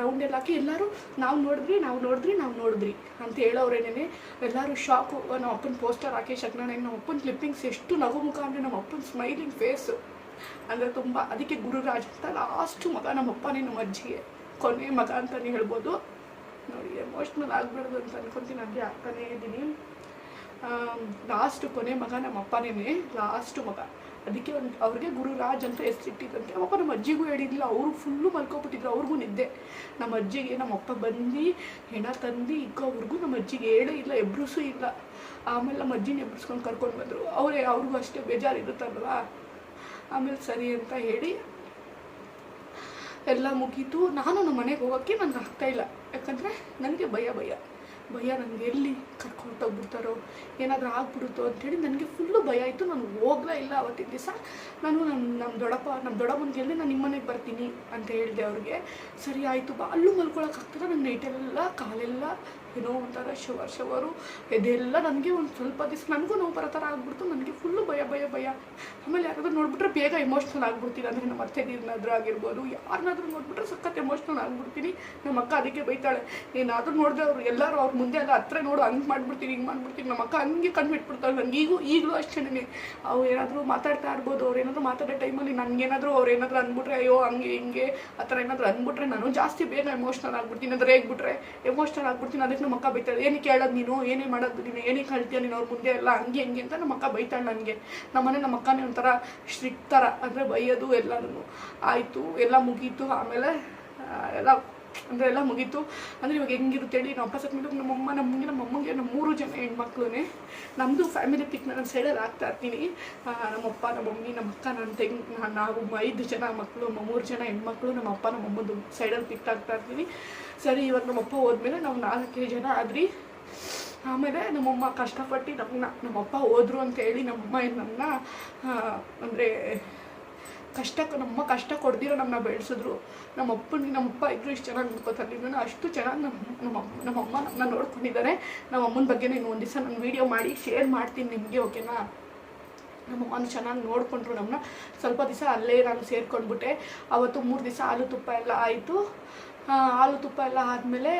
ರೌಂಡ್ ಎಲ್ಲ ಹಾಕಿ ಎಲ್ಲರೂ ನಾವು ನೋಡಿದ್ರಿ ನಾವು ನೋಡಿದ್ರಿ ನಾವು ನೋಡಿದ್ರಿ ಅಂತ ಹೇಳೋರೇನೇ ಎಲ್ಲರೂ ಶಾಕು ನಮ್ಮ ಅಪ್ಪನ ಪೋಸ್ಟರ್ ಹಾಕಿ ಶಕ್ನಾನೆ ನಮ್ಮ ಅಪ್ಪನ ಕ್ಲಿಪ್ಪಿಂಗ್ಸ್ ಎಷ್ಟು ನಗು ಮುಖ ಅಂದರೆ ನಮ್ಮ ಅಪ್ಪನ ಸ್ಮೈಲಿಂಗ್ ಫೇಸು ಅಂದರೆ ತುಂಬ, ಅದಕ್ಕೆ ಗುರುರಾಜ್ ಅಂತ ಲಾಸ್ಟು ಮಗ ನಮ್ಮ ಅಪ್ಪನೇ ನಮ್ಮ ಅಜ್ಜಿಗೆ ಕೊನೆ ಮಗ ಅಂತಲೇ ಹೇಳ್ಬೋದು. ನೋಡಿ ಎಮೋಷ್ನಲ್ ಆಗಬಾರ್ದು ಅಂತ ಅನ್ಕೊತೀನಿ ನನಗೆ ಆಗ್ತಾನೇ ಇದ್ದೀನಿ. ಲಾಸ್ಟ್ ಕೊನೆ ಮಗ ನಮ್ಮ ಅಪ್ಪನೇ ಲಾಸ್ಟ್ ಮಗ. ಅದಕ್ಕೆ ಒಂದು, ಅವ್ರಿಗೆ ಗುರುರಾಜ್ ಅಂತ ಹೆಸರಿಟ್ಟಿದ್ದಂತೆ ಅಪ್ಪ ನಮ್ಮ ಅಜ್ಜಿಗೂ ಹೇಳಿದ್ದಿಲ್ಲ ಅವರು ಫುಲ್ಲು ಮಲ್ಕೊಬಿಟ್ಟಿದ್ರು, ಅವ್ರಿಗೂ ನಿದ್ದೆ. ನಮ್ಮ ಅಜ್ಜಿಗೆ, ನಮ್ಮ ಅಪ್ಪ ಬಂದು ಹೆಣ ತಂದು ಇಕ್ಕೋವ್ರಿಗೂ ನಮ್ಮ ಅಜ್ಜಿಗೆ ಹೇಳೇ ಇಲ್ಲ, ಎಬ್ರಿಸೂ ಇಲ್ಲ. ಆಮೇಲೆ ನಮ್ಮ ಅಜ್ಜಿನ ಎಬ್ರಿಸ್ಕೊಂಡು ಕರ್ಕೊಂಡು ಬಂದರು. ಅವರೇ, ಅವ್ರಿಗೂ ಅಷ್ಟೇ ಬೇಜಾರು ಇರುತ್ತಲ್ವಾ ಆಮೇಲೆ ಸರಿ ಅಂತ ಹೇಳಿ ಎಲ್ಲ ಮುಗೀತು. ನಾನು ನಮ್ಮ ಮನೆಗೆ ಹೋಗೋಕ್ಕೆ ನನಗೆ ಆಗ್ತಾಯಿಲ್ಲ ಯಾಕಂದರೆ ನನಗೆ ಭಯ ಭಯ. ಭಯ ನನಗೆ ಎಲ್ಲಿ ಕರ್ಕೊಂಡು ಹೋಗ್ಬಿಡ್ತಾರೋ? ಏನಾದರೂ ಆಗ್ಬಿಡುತ್ತೋ ಅಂಥೇಳಿ ನನಗೆ ಫುಲ್ಲು ಭಯ ಆಯಿತು. ನಾನು ಹೋಗ್ಲೇ ಇಲ್ಲ ಅವತ್ತಿನ ದಿವಸ. ನಾನು ನಮ್ಮ ನಮ್ಮ ದೊಡ್ಡಪ್ಪ ನಮ್ಮ ದೊಡ್ಡಮ್ಮನಿಗೆ ಹೇಳಿ ನಾನು ನಿಮ್ಮ ಮನೆಗೆ ಬರ್ತೀನಿ ಅಂತ ಹೇಳಿದೆ ಅವ್ರಿಗೆ. ಸರಿ, ಆಯಿತು, ಬಾ. ಅಲ್ಲೂ ಮಲ್ಕೊಳಕ್ಕಾಗ್ತದೆ. ನನ್ನ ನೈಟೆಲ್ಲ ಕಾಲೆಲ್ಲ ಏನೋ ಒಂಥರ ಶವರ್ ಶವರು, ಇದೆಲ್ಲ ನನಗೆ ಒಂದು ಸ್ವಲ್ಪ ದಿವಸ ನನಗೂ ನೋವು ಬರೋ ಥರ ಆಗ್ಬಿಡ್ತು, ನನಗೆ ಫುಲ್ಲು ಭಯ ಭಯ ಭಯ. ಆಮೇಲೆ ಯಾರಾದರೂ ನೋಡಿಬಿಟ್ರೆ ಬೇಗ ಎಮೋಷ್ನಲ್ ಆಗಿಬಿಡ್ತೀನಿ ಅಂದರೆ ನಮ್ಮ ಅತ್ತೆ ನೀರನ್ನಾದ್ರೂ ಆಗಿರ್ಬೋದು ಯಾರನ್ನಾದ್ರೂ ನೋಡಿಬಿಟ್ರೆ ಸಖತ್ ಎಮೋಷ್ನಲ್ ಆಗಿಬಿಡ್ತೀನಿ. ನಮ್ಮ ಅಕ್ಕ ಅದಕ್ಕೆ ಬೈತಾಳೆ ಏನಾದರೂ ನೋಡಿದೆ ಅವರು ಎಲ್ಲರೂ ಅವ್ರ ಮುಂದೆ ಎಲ್ಲ ಹತ್ರ ನೋಡು, ಹಂಗೆ ಮಾಡ್ಬಿಡ್ತೀನಿ, ಹಿಂಗೆ ಮಾಡ್ಬಿಡ್ತೀನಿ. ನಮ್ಮ ಅಕ್ಕ ಹಂಗೆ ಕಣ್ಣು ಬಿಟ್ಬಿಡ್ತಾಳೆ ನನಗೆ ಈಗೂ, ಈಗಲೂ ಅಷ್ಟೇ ಅವ್ರು ಏನಾದರೂ ಮಾತಾಡ್ತಾ ಇರ್ಬೋದು, ಅವ್ರು ಏನಾದರೂ ಮಾತಾಡೋ ಟೈಮಲ್ಲಿ ನನಗೇನಾದರೂ ಅವ್ರು ಏನಾದರೂ ಅಂದ್ಬಿಟ್ರೆ, ಅಯ್ಯೋ, ಹಂಗೆ, ಹಿಂಗೆ, ಆ ಥರ ಏನಾದರೂ ಅಂದ್ಬಿಟ್ರೆ ನಾನು ಜಾಸ್ತಿ ಬೇಗ ಎಮೋಷ್ನಲ್ ಆಗಿಬಿಡ್ತೀನಿ. ಅಂದರೆ ಹೇಗ್ಬಿಟ್ರೆ ಎಮೋಷ್ನಲ್ ಆಗಿಬಿಡ್ತೀನಿ. ಅದಕ್ಕೆ ನಮ್ಮ ಅಕ್ಕ ಬೈತಾಳೆ ಏನಕ್ಕೆ ಹೇಳೋದು ನೀನು, ಏನೇ ಮಾಡೋದು ನೀನು, ಏನೇ ಹೇಳ್ತೀಯ ನೀನು ಅವ್ರ ಮುಂದೆ ಎಲ್ಲ ಹಂಗೆ ಹಂಗೆ ಅಂತ ನಮ್ಮ ಅಕ್ಕ ಬೈತಾಳೆ ನನಗೆ. ನಮ್ಮನೆ ನಮ್ಮ ಅಕ್ಕನೇ ಒಂಥರ ಸ್ಟ್ರಿಕ್ಟ್ ಥರ, ಅಂದರೆ ಬೈಯೋದು ಎಲ್ಲನೂ ಆಯಿತು, ಎಲ್ಲ ಮುಗೀತು, ಆಮೇಲೆ ಎಲ್ಲ ಅಂದರೆ ಎಲ್ಲ ಮುಗೀತು. ಅಂದರೆ ಇವಾಗ ಹೆಂಗಿರುತ್ತೆ ಹೇಳಿ ನಮ್ಮ ಅಪ್ಪ ಸತ್ಮೇಲೆ ನಮ್ಮಮ್ಮ ನಮ್ಮ ಅಮ್ಮಂಗೆ ನಮ್ಮ ಮೂರು ಜನ ಹೆಣ್ಮಕ್ಳುನೇ ನಮ್ಮದು ಫ್ಯಾಮಿಲಿ ಪಿಕ್ ನಾನು ಸೈಡಲ್ಲಿ ಆಗ್ತಾ ಇರ್ತೀನಿ. ನಮ್ಮಪ್ಪ ನಮ್ಮ ಮಮ್ಮಿ, ನಮ್ಮ ಅಕ್ಕ ನನ್ನ ತೆಂಗ್ ನಾವು ಐದು ಜನ ಮಕ್ಕಳು ಮೂರು ಜನ ಹೆಣ್ಮಕ್ಳು, ನಮ್ಮ ಅಪ್ಪ ಅಮ್ಮದು ಸೈಡಲ್ಲಿ ಪಿಕ್ ಆಗ್ತಾ ಇರ್ತೀನಿ. ಸರಿ, ಇವಾಗ ನಮ್ಮಪ್ಪ ಹೋದ್ಮೇಲೆ ನಾವು ನಾಲ್ಕೈದು ಜನ ಆದ್ರಿ. ಆಮೇಲೆ ನಮ್ಮಮ್ಮ ಕಷ್ಟಪಟ್ಟು ನಮ್ಮನ್ನ ನಮ್ಮಪ್ಪ ಹೋದ್ರು ಅಂತ ಹೇಳಿ ನಮ್ಮಮ್ಮ ನನ್ನ ಅಂದರೆ ಕಷ್ಟಕ್ಕೆ ನಮ್ಮ ಕಷ್ಟ ಕೊಡ್ದಿರೋ ನಮ್ಮನ್ನ ಬೆಳೆಸಿದ್ರು. ನಮ್ಮ ಅಪ್ಪನಿಗೆ ನಮ್ಮ ಅಪ್ಪ ಇದ್ರು ಇಷ್ಟು ಚೆನ್ನಾಗಿ ನೋಡ್ಕೊತಾರೆ. ನಾನು ಅಷ್ಟು ಚೆನ್ನಾಗಿ ನಮ್ಮ ನಮ್ಮ ಅಮ್ಮ ನಮ್ಮನ್ನ ನೋಡ್ಕೊಂಡಿದ್ದಾರೆ ನಮ್ಮ ಅಮ್ಮನ ಬಗ್ಗೆ ನೀನು ಒಂದು ದಿವಸ ನಾನು ವೀಡಿಯೋ ಮಾಡಿ ಶೇರ್ ಮಾಡ್ತೀನಿ ನಿಮಗೆ ಓಕೆನಾ ನಮ್ಮಮ್ಮನ ಚೆನ್ನಾಗಿ ನೋಡಿಕೊಂಡ್ರು ನಮ್ಮನ್ನ ಸ್ವಲ್ಪ ದಿವಸ ಅಲ್ಲೇ ನಾನು ಸೇರ್ಕೊಂಡ್ಬಿಟ್ಟೆ. ಅವತ್ತು ಮೂರು ದಿವಸ ಹಾಲು ತುಪ್ಪ ಎಲ್ಲ ಆಯಿತು. ಹಾಲು ತುಪ್ಪ ಎಲ್ಲ ಆದಮೇಲೆ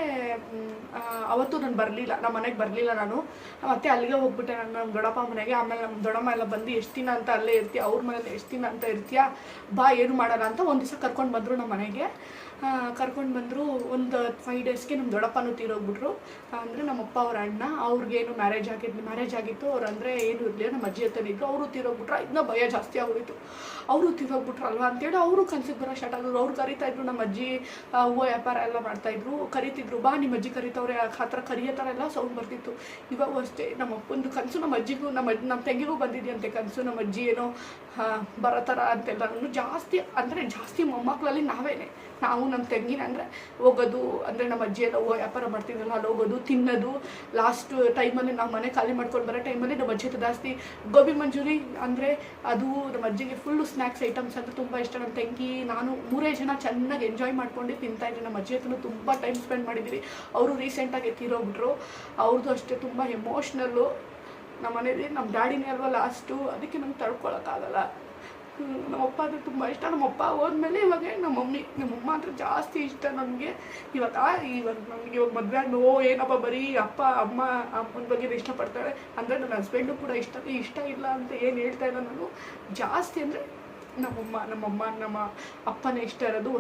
ಅವತ್ತು ನಾನು ಬರಲಿಲ್ಲ ನಮ್ಮ ಮನೆಗೆ ಬರಲಿಲ್ಲ ನಾನು. ಮತ್ತೆ ಅಲ್ಲಿಗೆ ಹೋಗ್ಬಿಟ್ಟೆ ನಾನು ನಮ್ಮ ದೊಡ್ಡಪ್ಪ ಮನೆಗೆ. ಆಮೇಲೆ ನಮ್ಮ ದೊಡ್ಡಮ್ಮ ಎಲ್ಲ ಬಂದು, ಎಷ್ಟು ದಿನ ಅಂತ ಅಲ್ಲೇ ಇರ್ತೀಯ? ಅವ್ರ ಮನೇಲಿ ಎಷ್ಟು ದಿನ ಅಂತ ಇರ್ತೀಯ? ಬಾ, ಏನು ಮಾಡೋಣ? ಅಂತ ಒಂದು ದಿವಸ ಕರ್ಕೊಂಡು ಬಂದರು ನಮ್ಮ ಮನೆಗೆ. ಕರ್ಕೊಂಡು ಬಂದರು, ಒಂದು ಫೈವ್ ಡೇಸ್ಗೆ ನಮ್ಮ ದೊಡ್ಡಪ್ಪನೂ ತೀರೋಗ್ಬಿಟ್ರು. ಅಂದರೆ ನಮ್ಮಪ್ಪ ಅವ್ರ ಅಣ್ಣ, ಅವ್ರಿಗೇನು ಮ್ಯಾರೇಜ್ ಆಗಿದ್ದು ಮ್ಯಾರೇಜ್ ಆಗಿತ್ತು, ಅವ್ರು ಅಂದರೆ ಏನು ಇರಲಿಲ್ಲ ನಮ್ಮ ಅಜ್ಜಿ ಹತ್ರ ಇದ್ರು. ಅವರು ತೀರೋಗ್ಬಿಟ್ರು. ಇನ್ನೂ ಭಯ ಜಾಸ್ತಿ ಆಗೋಯಿತು. ಅವರು ತೀರೋಗ್ಬಿಟ್ರು ಅಲ್ವಾ ಅಂತೇಳಿ ಅವರು ಕನ್ಸಿಗೆ ಬರೋ ಸ್ಟಾರ್ಟ್ ಆಗೋದು ಅವ್ರು ಕರಿತಾ ಇದ್ರು ನಮ್ಮ ಅಜ್ಜಿ ಹೂವು ವ್ಯಾಪಾರ ಎಲ್ಲ ಮಾಡ್ತಾಯಿದ್ರು ಕರಿತಿದ್ರು, ಬಾ ನಿಮ್ಮ ಅಜ್ಜಿ ಕರಿತವ್ರೆ, ಆ ಥರ ಕರಿಯೋ ಥರ ಎಲ್ಲ ಸೌಂಡ್ ಬರ್ತಿತ್ತು. ಇವಾಗ ಅಷ್ಟೇ, ನಮ್ಮ ಅಪ್ಪಂದು ಕನಸು ನಮ್ಮ ಅಜ್ಜಿಗೂ ನಮ್ಮ ಅಜ್ಜಿ ನಮ್ಮ ತಂಗಿಗೂ ಬಂದಿದೆಯಂತೆ ಕನಸು. ನಮ್ಮ ಅಜ್ಜಿ ಏನೋ ಬರೋ ಥರ ಅಂತೆಲ್ಲ. ಜಾಸ್ತಿ, ಅಂದರೆ ಜಾಸ್ತಿ ಮೊಮ್ಮಕ್ಕಳಲ್ಲಿ ನಾವೇನೆ. ನಾವು ನಮ್ಮ ತೆಂಗಿನ ಅಂದರೆ ಹೋಗೋದು, ಅಂದರೆ ನಮ್ಮ ಅಜ್ಜಿ ಎಲ್ಲ ವ್ಯಾಪಾರ ಮಾಡ್ತಿದ್ರಲ್ಲ, ಅಲ್ಲಿ ಹೋಗೋದು, ತಿನ್ನೋದು ಲಾಸ್ಟ್ ಟೈಮಲ್ಲಿ ನಾವು ಮನೆ ಖಾಲಿ ಮಾಡ್ಕೊಂಡು ಬರೋ ಟೈಮಲ್ಲಿ ನಮ್ಮ ಅಜ್ಜಿ ಜಾಸ್ತಿ, ಗೋಬಿ ಮಂಜೂರಿ ಅಂದರೆ ಅದು ನಮ್ಮ ಅಜ್ಜಿಗೆ ಫುಲ್ಲು ಸ್ನ್ಯಾಕ್ಸ್ ಐಟಮ್ಸ್ ಅಂದರೆ ತುಂಬ ಇಷ್ಟ. ನಮ್ಮ ತಂಗಿ, ನಾನು ಮೂರೇ ಜನ ಚೆನ್ನಾಗಿ ಎಂಜಾಯ್ ಮಾಡ್ಕೊಂಡು ತಿಂತಾ ಇದ್ವಿ ನಮ್ಮ ಅಜ್ಜಿ ಹತ್ರ ತುಂಬ ಟೈಮ್ ಸ್ಪೆಂಡ್ ಮಾಡಿದ್ದೀವಿ. ಅವರು ರೀಸೆಂಟಾಗಿ ತೀರೋಗ್ಬಿಟ್ರು ಅವ್ರದ್ದು ಅಷ್ಟೇ ತುಂಬ ಎಮೋಷ್ನಲ್ಲು ನಮ್ಮ ಮನೇಲಿ ನಮ್ಮ ಡ್ಯಾಡಿನೇ ಅಲ್ವಾ ಲಾಸ್ಟು ಅದಕ್ಕೆ ನಮ್ಗೆ ತಡ್ಕೊಳಕ್ಕಾಗಲ್ಲ. ನಮ್ಮಪ್ಪ ಅಂದರೆ ತುಂಬ ಇಷ್ಟ. ನಮ್ಮಪ್ಪ ಹೋದ್ಮೇಲೆ ಇವಾಗ ನಮ್ಮ ಮಮ್ಮಿ ನಮ್ಮಮ್ಮ ಅಂದರೆ ಜಾಸ್ತಿ ಇಷ್ಟ ನನಗೆ ಇವಾಗ ಇವಾಗ ನನಗೆ ಇವಾಗ ಮದುವೆ ಓ, ಏನಪ್ಪ ಬರೀ ಅಪ್ಪ, ಅಮ್ಮ, ಅಮ್ಮನ ಬಗ್ಗೆ ಇಷ್ಟಪಡ್ತಾಳೆ ಅಂದರೆ ನನ್ನ ಹಸ್ಬೆಂಡು ಕೂಡ ಇಷ್ಟ ಇಷ್ಟ ಇಲ್ಲ ಅಂತ ಏನು ಹೇಳ್ತಾ ಇಲ್ಲ ನಾನು. ಜಾಸ್ತಿ ಅಂದರೆ ನಮ್ಮಮ್ಮ ನಮ್ಮಮ್ಮ ನಮ್ಮ ಅಪ್ಪನೇ ಇಷ್ಟ ಇರೋದು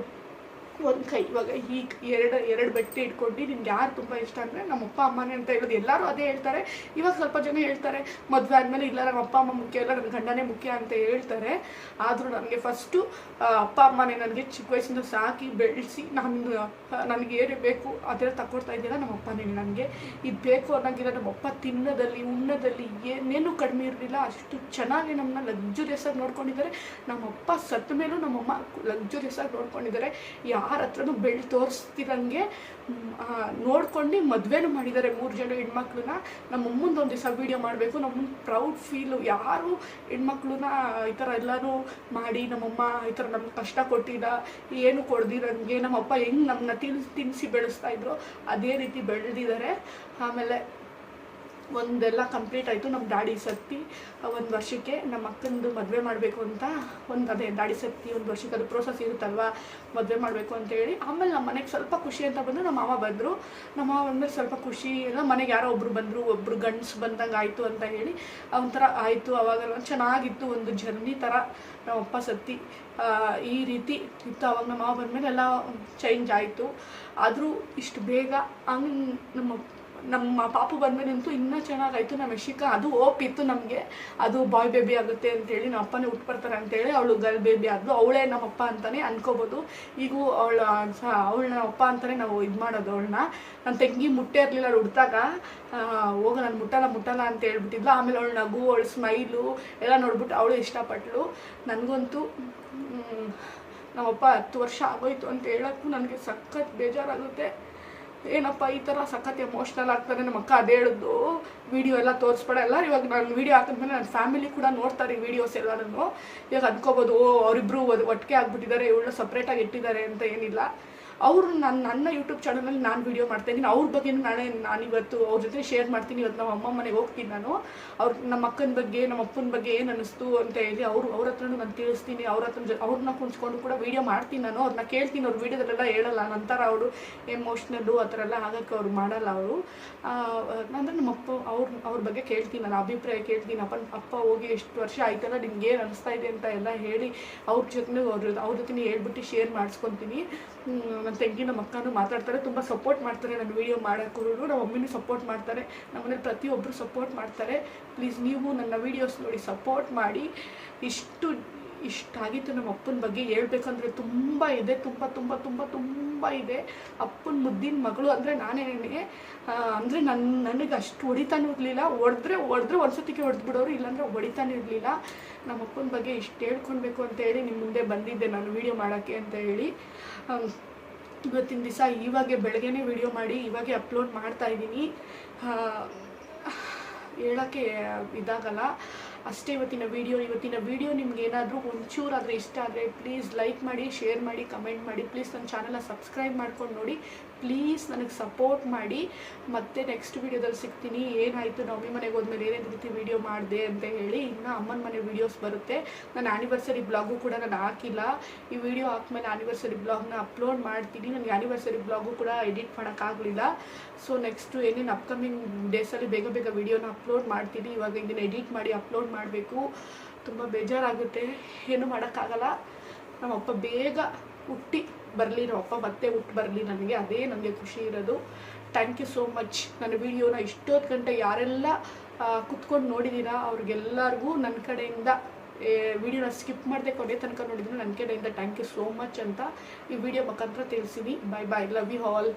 ಒಂದು ಕೈ ಇವಾಗ ಈಗ ಎರಡು ಎರಡು ಬೆಟ್ಟಿ ಇಟ್ಕೊಂಡು ನಿಮ್ಗೆ ಯಾರು ತುಂಬ ಇಷ್ಟ ಅಂದರೆ ನಮ್ಮ ಅಪ್ಪ ಅಮ್ಮನೇ ಅಂತ ಹೇಳೋದು. ಎಲ್ಲರೂ ಅದೇ ಹೇಳ್ತಾರೆ. ಇವಾಗ ಸ್ವಲ್ಪ ಜನ ಹೇಳ್ತಾರೆ, ಮದುವೆ ಆದಮೇಲೆ ಇಲ್ಲ, ನಮ್ಮ ಅಪ್ಪ ಅಮ್ಮ ಮುಖ್ಯ ಇಲ್ಲ, ನನ್ನ ಗಂಡನೇ ಮುಖ್ಯ ಅಂತ ಹೇಳ್ತಾರೆ. ಆದರೂ ನನಗೆ ಫಸ್ಟು ಅಪ್ಪ ಅಮ್ಮನೇ ನನಗೆ ಚಿಕ್ಕ ವಯಸ್ಸಿಂದ ಸಾಕಿ ಬೆಳೆಸಿ ನಾನು ನನಗೆ ಏನು ಬೇಕು ಅದೆಲ್ಲ ತಗೊಡ್ತಾ ಇದ್ದೀರ ನಮ್ಮ ಅಪ್ಪನೇ ನನಗೆ. ಇದು ಬೇಕು ಅನ್ನೋಂಗಿಲ್ಲ. ನಮ್ಮ ಅಪ್ಪ ತಿನ್ನೋದಲ್ಲಿ, ಉಣ್ಣೋದಲ್ಲಿ ಏನೇನು ಕಡಿಮೆ ಇರಲಿಲ್ಲ, ಅಷ್ಟು ಚೆನ್ನಾಗಿ ನಮ್ಮನ್ನ ಲಗ್ಜುರಿಯಸ್ಸಾಗಿ ನೋಡ್ಕೊಂಡಿದ್ದಾರೆ. ನಮ್ಮ ಅಪ್ಪ ಸತ್ತ ಮೇಲೂ ನಮ್ಮಮ್ಮ ಲಕ್ಸುರಿಯಸ್ ಆಗಿ ನೋಡ್ಕೊಂಡಿದ್ದಾರೆ. ಯಾರ ಹತ್ರನೂ ಬೆಳ್ಳಿ ತೋರಿಸ್ತಿರಂಗೆ ನೋಡ್ಕೊಂಡು ಮದುವೆನೂ ಮಾಡಿದ್ದಾರೆ ಮೂರು ಜನ ಹೆಣ್ಮಕ್ಳನ್ನ. ನಮ್ಮ ಒಂದು ದಿವಸ ವೀಡಿಯೋ ಮಾಡಬೇಕು, ನಮ್ಮ ಪ್ರೌಡ್ ಫೀಲು ಯಾರು ಹೆಣ್ಮಕ್ಳನ್ನ ಈ ಥರ ಎಲ್ಲರೂ ಮಾಡಿ ನಮ್ಮಮ್ಮ ಈ ಥರ ನಮ್ಗೆ ಕಷ್ಟ ಕೊಟ್ಟಿದ್ದ ಏನು ಕೊಡ್ದಿರಂಗೆ ನಮ್ಮಪ್ಪ ಹೆಂಗೆ ನಮ್ಮನ್ನ ತಿನ್ಸಿ ತಿನ್ನಿಸಿ ಬೆಳೆಸ್ತಾ ಇದ್ರು, ಅದೇ ರೀತಿ ಬೆಳೆದಿದ್ದಾರೆ. ಆಮೇಲೆ ಒಂದೆಲ್ಲ ಕಂಪ್ಲೀಟ್ ಆಯಿತು. ನಮ್ಮ ದಾಡಿ ಸತ್ತಿ ಒಂದು ವರ್ಷಕ್ಕೆ ನಮ್ಮ ಅಕ್ಕಂದು ಮದುವೆ ಮಾಡಬೇಕು ಅಂತ ಒಂದು ಅದೇ ದಾಡಿ ಸತ್ತಿ ಒಂದು ವರ್ಷಕ್ಕೆ ಅದು ಪ್ರೋಸೆಸ್ ಇರುತ್ತಲ್ವ? ಮದುವೆ ಮಾಡಬೇಕು ಅಂತ ಹೇಳಿ. ಆಮೇಲೆ ನಮ್ಮ ಮನೆಗೆ ಸ್ವಲ್ಪ ಖುಷಿ ಅಂತ ಬಂದು ನಮ್ಮ ಮಾವ ಬಂದರು. ನಮ್ಮ ಮಾವ ಬಂದಮೇಲೆ ಸ್ವಲ್ಪ ಖುಷಿ ಎಲ್ಲ ಮನೆಗೆ ಯಾರೋ ಒಬ್ಬರು ಬಂದರು ಒಬ್ಬರು ಗಂಡ್ಸು ಬಂದಂಗೆ ಆಯಿತು ಅಂತ ಹೇಳಿ ಒಂಥರ ಆಯಿತು. ಅವಾಗೆಲ್ಲ ಚೆನ್ನಾಗಿತ್ತು ಒಂದು ಜರ್ನಿ ಥರ ನಮ್ಮಪ್ಪ ಸತ್ತಿ. ಆ, ಈ ರೀತಿ ಇತ್ತು. ಅವಾಗ ನಮ್ಮ ಮಾವ ಬಂದಮೇಲೆ ಎಲ್ಲ ಚೇಂಜ್ ಆಯಿತು. ಆದರೂ ಇಷ್ಟು ಬೇಗ ಹಂಗೆ ನಮ್ಮ ನಮ್ಮ ಪಾಪು ಬಂದ್ಮೇಲಂತೂ ಇನ್ನೂ ಚೆನ್ನಾಗಾಯ್ತು, ನಮ್ಮ ಯಶಿಕಾ ಅದು ಓಪ್ ಇತ್ತು ನಮಗೆ. ಅದು ಬಾಯ್ ಬೇಬಿ ಆಗುತ್ತೆ ಅಂತೇಳಿ ನಮ್ಮ ಅಪ್ಪನೇ ಹುಟ್ಟು ಬರ್ತಾರೆ ಅಂತೇಳಿ ಅವಳು ಗರ್ಲ್ ಬೇಬಿ ಆದ್ಲು. ಅವಳೇ ನಮ್ಮಪ್ಪ ಅಂತಾನೆ ಅನ್ಕೋಬೋದು. ಈಗೂ ಅವಳ ಅವಳ ನಮ್ಮಪ್ಪ ಅಂತಾನೆ ನಾವು ಇದು ಮಾಡೋದು ಅವಳನ್ನ. ನನ್ನ ತಂಗಿ ಮುಟ್ಟೆ ಇರಲಿಲ್ಲ ಅವ್ಳು ಹುಡ್ತಾಗ. ಹೋಗ, ನಾನು ಮುಟ್ಟಲ್ಲ ಮುಟ್ಟಲ್ಲ ಅಂತ ಹೇಳ್ಬಿಟ್ಟಿದ್ಲು. ಆಮೇಲೆ ಅವಳು ನಗು, ಅವಳು ಸ್ಮೈಲು ಎಲ್ಲ ನೋಡ್ಬಿಟ್ಟು ಅವಳು ಇಷ್ಟಪಟ್ಟಳು ನನಗಂತೂ ನಮ್ಮಪ್ಪ ಹತ್ತು ವರ್ಷ ಆಗೋಯ್ತು ಅಂತ ಹೇಳೋಕ್ಕೂ ನನಗೆ ಸಖತ್ ಬೇಜಾರಾಗುತ್ತೆ. ಏನಪ್ಪ ಈ ಥರ ಸಖತ್ ಎಮೋಷ್ನಲ್ ಆಗ್ತಾರೆ ನಮ್ಮ ಅಕ್ಕ ಅದೇ ಹೇಳಿದ್ದು. ವಿಡಿಯೋ ಎಲ್ಲ ತೋರಿಸ್ಬೇಡ. ಎಲ್ಲ ಇವಾಗ ನಾನು ವಿಡಿಯೋ ಹಾಕಿದ್ಮೇಲೆ ನನ್ನ ಫ್ಯಾಮಿಲಿ ಕೂಡ ನೋಡ್ತಾರೆ ಈ ವೀಡಿಯೋಸ್ ಎಲ್ಲರೂ ಇವಾಗ ಅನ್ಕೋಬೋದು ಓ ಅವರಿಬ್ಬರು ಒಟ್ಟಿಗೆ ಆಗ್ಬಿಟ್ಟಿದ್ದಾರೆ ಇವಳು ಸಪ್ರೇಟಾಗಿ ಇಟ್ಟಿದ್ದಾರೆ ಅಂತ ಏನಿಲ್ಲ. ಅವರು ನನ್ನ ನನ್ನ ಯೂಟ್ಯೂಬ್ ಚಾನಲಲ್ಲಿ ನಾನು ವೀಡಿಯೋ ಮಾಡ್ತಾ ಇದ್ದೀನಿ ಅವ್ರ ಬಗ್ಗೆ ನಾಳೆ ನಾನು ಇವತ್ತು ಅವ್ರ ಜೊತೆ ಶೇರ್ ಮಾಡ್ತೀನಿ. ಇವತ್ತು ನಮ್ಮ ಅಮ್ಮ ಮನೆಗೆ ಹೋಗ್ತೀನಿ ನಾನು. ಅವ್ರ, ನಮ್ಮ ಅಕ್ಕನ ಬಗ್ಗೆ, ನಮ್ಮ ಅಪ್ಪನ ಬಗ್ಗೆ ಏನು ಅನ್ನಿಸ್ತು ಅಂತ ಹೇಳಿ ಅವರು, ಅವ್ರ ಹತ್ರನೂ ನಾನು ತಿಳಿಸ್ತೀನಿ. ಅವ್ರ ಹತ್ರ ಅವ್ರನ್ನ ಕುಂಚ್ಕೊಂಡು ಕೂಡ ವೀಡಿಯೋ ಮಾಡ್ತೀನಿ ನಾನು. ಅವ್ರನ್ನ ಕೇಳ್ತೀನಿ. ಅವ್ರ ವೀಡಿಯೋದಲ್ಲೆಲ್ಲ ಹೇಳಲ್ಲ. ನಂತರ ಅವರು ಎಮೋಷ್ನಲ್ಲು ಆ ಥರ ಎಲ್ಲ ಆಗೋಕ್ಕೆ ಅವ್ರು ಮಾಡಲ್ಲ ಅವರು. ಅಂದರೆ ನಮ್ಮ ಅಪ್ಪ ಅವ್ರ ಅವ್ರ ಬಗ್ಗೆ ಕೇಳ್ತೀನಿ. ನಾನು ಅಭಿಪ್ರಾಯ ಕೇಳ್ತೀನಿ. ಅಪ್ಪನ ಅಪ್ಪ ಹೋಗಿ ಎಷ್ಟು ವರ್ಷ ಆಯ್ತಲ್ಲ, ನಿಮ್ಗೆ ಏನು ಅನಿಸ್ತಾ ಇದೆ ಅಂತ ಎಲ್ಲ ಹೇಳಿ ಅವ್ರ ಜೊತೆ ಅವ್ರ ಅವ್ರ ಜೊತೆ ಹೇಳ್ಬಿಟ್ಟು ಶೇರ್ ಮಾಡಿಸ್ಕೊತೀನಿ. ನನ್ನ ತಂಗಿ ನಮ್ಮ ಅಕ್ಕನೂ ಮಾತಾಡ್ತಾರೆ, ತುಂಬ ಸಪೋರ್ಟ್ ಮಾಡ್ತಾರೆ ನನ್ನ ವೀಡಿಯೋ ಮಾಡೋಕ್ಕೂ ನಮ್ಮ ಮಮ್ಮಿನೂ ಸಪೋರ್ಟ್ ಮಾಡ್ತಾರೆ ನಮ್ಮನೇಲಿ ಪ್ರತಿಯೊಬ್ಬರು ಸಪೋರ್ಟ್ ಮಾಡ್ತಾರೆ. ಪ್ಲೀಸ್ ನೀವು ನನ್ನ ವೀಡಿಯೋಸ್ ನೋಡಿ ಸಪೋರ್ಟ್ ಮಾಡಿ. ಇಷ್ಟು ಇಷ್ಟಾಗಿತ್ತು ನಮ್ಮ ಅಪ್ಪನ ಬಗ್ಗೆ ಹೇಳ್ಬೇಕಂದ್ರೆ ತುಂಬ ಇದೆ, ತುಂಬ ತುಂಬ ತುಂಬ ತುಂಬ ಇದೆ. ಅಪ್ಪನ ಮುದ್ದಿನ ಮಗಳು ಅಂದರೆ ನಾನೇ ಅಂದರೆ ನನ್ನ ನನಗೆ ಅಷ್ಟು ಹೊಡಿತಾನೂ ಇರಲಿಲ್ಲ. ಹೊಡೆದ್ರೆ ಹೊಡೆದ್ರೆ ಒಂದ್ಸತಿಗೆ ಹೊಡೆದ್ಬಿಡೋರು ಇಲ್ಲಾಂದರೆ ಹೊಡಿತಾನೆ ಇರಲಿಲ್ಲ. ನಮ್ಮ ಅಪ್ಪನ ಬಗ್ಗೆ ಇಷ್ಟು ಹೇಳ್ಕೊಳ್ಬೇಕು ಅಂತ ಹೇಳಿ ನಿಮ್ಮ ಮುಂದೆ ಬಂದಿದ್ದೆ ನಾನು ವೀಡಿಯೋ ಮಾಡೋಕ್ಕೆ ಅಂತ ಹೇಳಿ. ಇವತ್ತಿನ ದಿವಸ ಇವಾಗ ಬೆಳಗ್ಗೆನೇ ವಿಡಿಯೋ ಮಾಡಿ, ಇವಾಗೆ ಅಪ್ಲೋಡ್ ಮಾಡ್ತಾ ಇದ್ದೀನಿ. ಹೇಳೋಕ್ಕೆ ಇದಾಗಲ್ಲ. ಅಷ್ಟೇ ಇವತ್ತಿನ ವಿಡಿಯೋ ಇವತ್ತಿನ ವಿಡಿಯೋ ನಿಮ್ಗೆ ಏನಾದರೂ ಒಂಚೂರಾದರೆ ಇಷ್ಟ ಆದರೆ ಪ್ಲೀಸ್ ಲೈಕ್ ಮಾಡಿ ಶೇರ್ ಮಾಡಿ ಕಮೆಂಟ್ ಮಾಡಿ ಪ್ಲೀಸ್ ನನ್ನ ಚಾನಲ್ನ ಸಬ್ಸ್ಕ್ರೈಬ್ ಮಾಡ್ಕೊಂಡು ನೋಡಿ. ಪ್ಲೀಸ್ ನನಗೆ ಸಪೋರ್ಟ್ ಮಾಡಿ. ಮತ್ತೆ ನೆಕ್ಸ್ಟ್ ವಿಡಿಯೋದಲ್ಲಿ ಸಿಗ್ತೀನಿ. ಏನಾಯಿತು? ನಮ್ಮಿ ಮನೆಗೆ ಹೋದ್ಮೇಲೆ ಏನೇನು ರೀತಿ ವಿಡಿಯೋ ಮಾಡಿದೆ ಅಂತ ಹೇಳಿ ಇನ್ನು ಅಮ್ಮನ ಮನೆ ವೀಡಿಯೋಸ್ ಬರುತ್ತೆ. ನಾನು ಆ್ಯನಿವರ್ಸರಿ ಬ್ಲಾಗು ಕೂಡ ನಾನು ಹಾಕಿಲ್ಲ. ಈ ವಿಡಿಯೋ ಹಾಕ್ಮೇಲೆ ಆ್ಯನಿವರ್ಸರಿ ಬ್ಲಾಗ್ನ ಅಪ್ಲೋಡ್ ಮಾಡ್ತೀನಿ. ನನಗೆ ಆ್ಯನಿವರ್ಸರಿ ಬ್ಲಾಗು ಕೂಡ ಎಡಿಟ್ ಮಾಡೋಕ್ಕಾಗಲಿಲ್ಲ ಸೊ ನೆಕ್ಸ್ಟು ಏನೇನು ಅಪ್ಕಮಿಂಗ್ ಡೇಸಲ್ಲಿ ಬೇಗ ಬೇಗ ವಿಡಿಯೋನ ಅಪ್ಲೋಡ್ ಮಾಡ್ತೀನಿ. ಇವಾಗ ಇದನ್ನು ಎಡಿಟ್ ಮಾಡಿ ಅಪ್ಲೋಡ್ ಮಾಡಬೇಕು. ತುಂಬ ಬೇಜಾರಾಗುತ್ತೆ. ಏನು ಮಾಡೋಕ್ಕಾಗಲ್ಲ. ನಮ್ಮಪ್ಪ ಬೇಗ ಹುಟ್ಟಿ ಬರಲಿ ನಮ್ಮಪ್ಪ ಮತ್ತೆ ಹುಟ್ಟು ಬರಲಿ, ನನಗೆ ಅದೇ ನನಗೆ ಖುಷಿ ಇರೋದು. ಥ್ಯಾಂಕ್ ಯು ಸೋ ಮಚ್ ನನ್ನ ವಿಡಿಯೋನ ಇಷ್ಟೊತ್ತು ಗಂಟೆ ಯಾರೆಲ್ಲ ಕುತ್ಕೊಂಡು ನೋಡಿದ್ದೀರಾ ಅವ್ರಿಗೆಲ್ಲರಿಗೂ ನನ್ನ ಕಡೆಯಿಂದ ವಿಡಿಯೋನ ಸ್ಕಿಪ್ ಮಾಡದೆ ಕೊನೆ ತನಕ ನೋಡಿದ್ರು ನನ್ನ ಕಡೆಯಿಂದ ಥ್ಯಾಂಕ್ ಯು ಸೋ ಮಚ್ ಅಂತ ಈ ವಿಡಿಯೋ ಮುಖಾಂತರ ತಿಳಿಸಿನಿ bye bye love you all